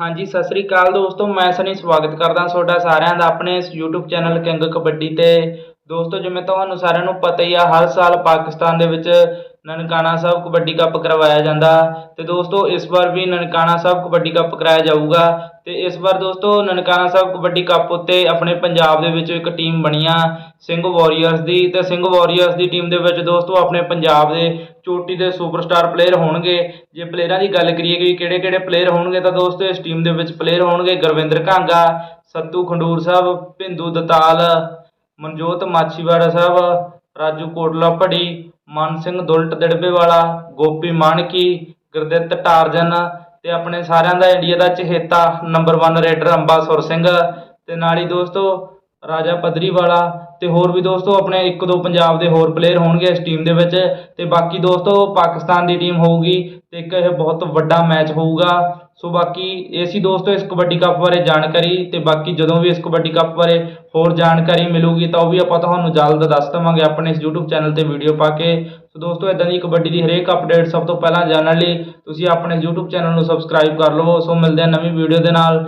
ਹਾਂਜੀ, ਸਤਿ ਸ੍ਰੀ ਅਕਾਲ ਦੋਸਤੋ, ਮੈਂ ਸਨੀ ਸਵਾਗਤ ਕਰਦਾ ਤੁਹਾਡਾ ਸਾਰਿਆਂ ਦਾ ਆਪਣੇ ਇਸ YouTube ਚੈਨਲ ਕਿੰਗ ਕਬੱਡੀ ਤੇ। ਦੋਸਤੋ, ਜਿਵੇਂ ਤੁਹਾਨੂੰ ਸਾਰਿਆਂ ਨੂੰ ਪਤਾ ਹੀ ਆ, ਹਰ ਸਾਲ ਪਾਕਿਸਤਾਨ ਦੇ ਵਿੱਚ ਨਨਕਾਣਾ ਸਾਹਿਬ ਕਬੱਡੀ ਕੱਪ ਕਰਵਾਇਆ ਜਾਂਦਾ ਅਤੇ ਦੋਸਤੋ ਇਸ ਵਾਰ ਵੀ ਨਨਕਾਣਾ ਸਾਹਿਬ ਕਬੱਡੀ ਕੱਪ ਕਰਾਇਆ ਜਾਊਗਾ ਅਤੇ ਇਸ ਵਾਰ ਦੋਸਤੋ ਨਨਕਾਣਾ ਸਾਹਿਬ ਕਬੱਡੀ ਕੱਪ ਉੱਤੇ ਆਪਣੇ ਪੰਜਾਬ ਦੇ ਵਿੱਚ ਇੱਕ ਟੀਮ ਬਣੀ ਆ, ਸਿੰਘ ਵਾਰੀਅਰਸ ਦੀ ਤੇ ਸਿੰਘ ਵਾਰੀਅਰਸ ਦੀ ਟੀਮ ਦੇ ਵਿੱਚ ਦੋਸਤੋ ਆਪਣੇ ਪੰਜਾਬ ਦੇ ਚੋਟੀ ਦੇ ਸੁਪਰਸਟਾਰ ਪਲੇਅਰ ਹੋਣਗੇ। ਜੇ ਪਲੇਅਰਾਂ ਦੀ ਗੱਲ ਕਰੀਏ ਕਿ ਕਿਹੜੇ ਕਿਹੜੇ ਪਲੇਅਰ ਹੋਣਗੇ ਤਾਂ ਦੋਸਤੋ ਇਸ ਟੀਮ ਦੇ ਵਿੱਚ ਪਲੇਅਰ ਹੋਣਗੇ ਗੁਰਵਿੰਦਰ ਘਾਂਗਾ, ਸੱਤੂ ਖੰਡੂਰ ਸਾਹਿਬ ਭਿੰਦੂ ਦਤਾਲ, ਮਨਜੋਤ ਮਾਛੀਵਾੜਾ ਸਾਹਿਬ ਰਾਜੂ ਕੋਟਲਾ ਭੜੀ, ਮਨ ਸਿੰਘ ਦੁਲਟ ਦਿੜਬੇ ਵਾਲਾ ਗੋਪੀ ਮਾਨਕੀ, ਗੁਰਦਿੱਤ ਟਾਰਜਨ ਤੇ ਆਪਣੇ ਸਾਰਿਆਂ ਦਾ ਇੰਡੀਆ ਦਾ ਚਹੇਤਾ ਨੰਬਰ 1 ਰੇਡਰ ਅੰਬਾ ਸੁਰ ਸਿੰਘ ਤੇ ਨਾਲ ਹੀ ਦੋਸਤੋ ਰਾਜਾ ਪਦਰੀ ਵਾਲਾ ਅਤੇ ਹੋਰ ਵੀ ਦੋਸਤੋ ਆਪਣੇ ਇੱਕ ਦੋ ਪੰਜਾਬ ਦੇ ਹੋਰ ਪਲੇਅਰ ਹੋਣਗੇ ਇਸ ਟੀਮ ਦੇ ਵਿੱਚ ਅਤੇ ਬਾਕੀ ਦੋਸਤੋ ਪਾਕਿਸਤਾਨ ਦੀ ਟੀਮ ਹੋਊਗੀ ਅਤੇ ਇੱਕ ਇਹ ਬਹੁਤ ਵੱਡਾ ਮੈਚ ਹੋਊਗਾ। ਸੋ ਬਾਕੀ ਇਹ ਸੀ ਦੋਸਤੋ ਇਸ ਕਬੱਡੀ ਕੱਪ ਬਾਰੇ ਜਾਣਕਾਰੀ ਅਤੇ ਬਾਕੀ ਜਦੋਂ ਵੀ ਇਸ ਕਬੱਡੀ ਕੱਪ ਬਾਰੇ ਹੋਰ ਜਾਣਕਾਰੀ ਮਿਲੂਗੀ ਤਾਂ ਉਹ ਵੀ ਆਪਾਂ ਤੁਹਾਨੂੰ ਜਲਦ ਦੱਸ ਦੇਵਾਂਗੇ ਆਪਣੇ ਇਸ YouTube ਚੈਨਲ ਤੇ ਵੀਡੀਓ ਪਾ ਕੇ। ਸੋ ਦੋਸਤੋ ਇਦਾਂ ਦੀ ਕਬੱਡੀ ਦੀ ਹਰੇਕ ਅਪਡੇਟ ਸਭ ਤੋਂ ਪਹਿਲਾਂ ਜਾਣਨ ਲਈ ਤੁਸੀਂ ਆਪਣੇ YouTube ਚੈਨਲ ਨੂੰ ਸਬਸਕ੍ਰਾਈਬ ਕਰ ਲਵੋ। ਸੋ ਮਿਲਦੇ ਹਾਂ ਨਵੀਂ ਵੀਡੀਓ ਦੇ ਨਾਲ।